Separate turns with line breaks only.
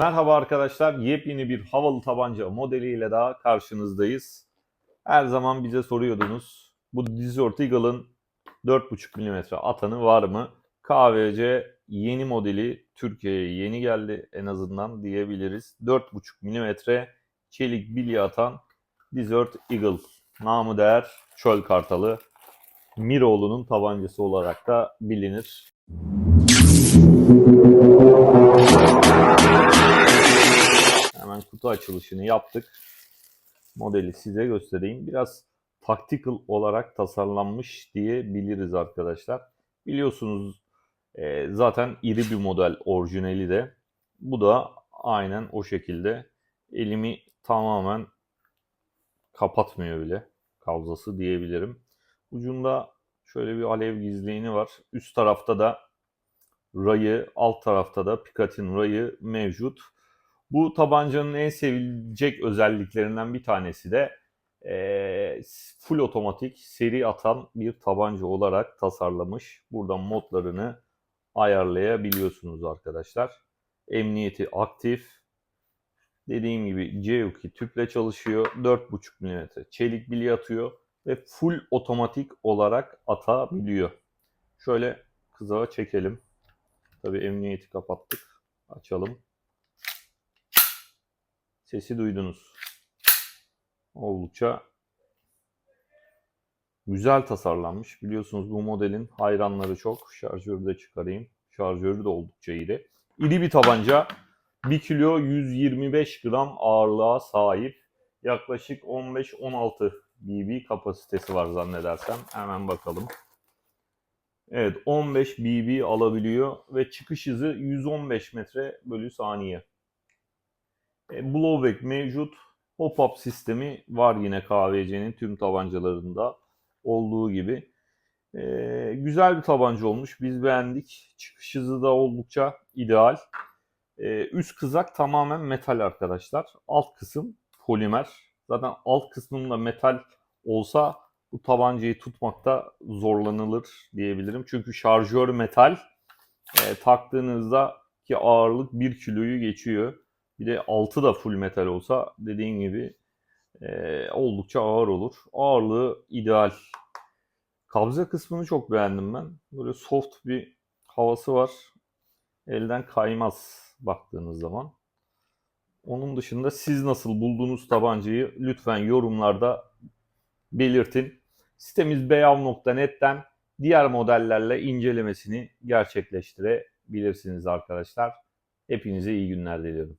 Merhaba arkadaşlar. Yepyeni bir havalı tabanca modeliyle daha karşınızdayız. Her zaman bize soruyordunuz. Bu Desert Eagle'ın 4.5 mm atanı var mı? KVC yeni modeli Türkiye'ye yeni geldi en azından diyebiliriz. 4.5 mm çelik bilye atan Desert Eagle. Namı değer çöl kartalı. Miroğlu'nun tabancası olarak da bilinir. Açılışını yaptık. Modeli size göstereyim. Biraz tactical olarak tasarlanmış diyebiliriz arkadaşlar. Biliyorsunuz e, zaten iri bir model orijinali de. Bu da aynen o şekilde. Elimi tamamen kapatmıyor bile. Kavzası diyebilirim. Ucunda şöyle bir alev gizleyeni var. Üst tarafta da rayı, alt tarafta da Picatinny rayı mevcut. Bu tabancanın en sevilecek özelliklerinden bir tanesi de eee, full otomatik seri atan bir tabanca olarak tasarlamış. Buradan modlarını ayarlayabiliyorsunuz arkadaşlar. Emniyeti aktif. Dediğim gibi C2 tüple çalışıyor. 4.5 mm çelik bilye atıyor ve full otomatik olarak atabiliyor. Şöyle kızağa çekelim. Tabii emniyeti kapattık. Açalım. Sesi duydunuz. Oldukça güzel tasarlanmış. Biliyorsunuz bu modelin hayranları çok. Şarjörü de çıkarayım. Şarjörü de oldukça iri. İri bir tabanca. 1 kilo 125 gram ağırlığa sahip. Yaklaşık 15-16 BB kapasitesi var zannedersem. Hemen bakalım. Evet 15 BB alabiliyor ve çıkış hızı 115 metre bölü saniye. E, blowback mevcut. Hop-up sistemi var yine KVC'nin tüm tabancalarında olduğu gibi. E, güzel bir tabanca olmuş. Biz beğendik. Çıkış hızı da oldukça ideal. E, üst kızak tamamen metal arkadaşlar. Alt kısım polimer. Zaten alt kısmında metal olsa bu tabancayı tutmakta zorlanılır diyebilirim. Çünkü şarjör metal e, taktığınızda ki ağırlık 1 kiloyu geçiyor. Bir de altı da full metal olsa dediğim gibi e, oldukça ağır olur. Ağırlığı ideal. Kabza kısmını çok beğendim ben. Böyle soft bir havası var. Elden kaymaz baktığınız zaman. Onun dışında siz nasıl bulduğunuz tabancayı lütfen yorumlarda belirtin. Sitemiz beyav.net'ten diğer modellerle incelemesini gerçekleştirebilirsiniz arkadaşlar. Hepinize iyi günler diliyorum.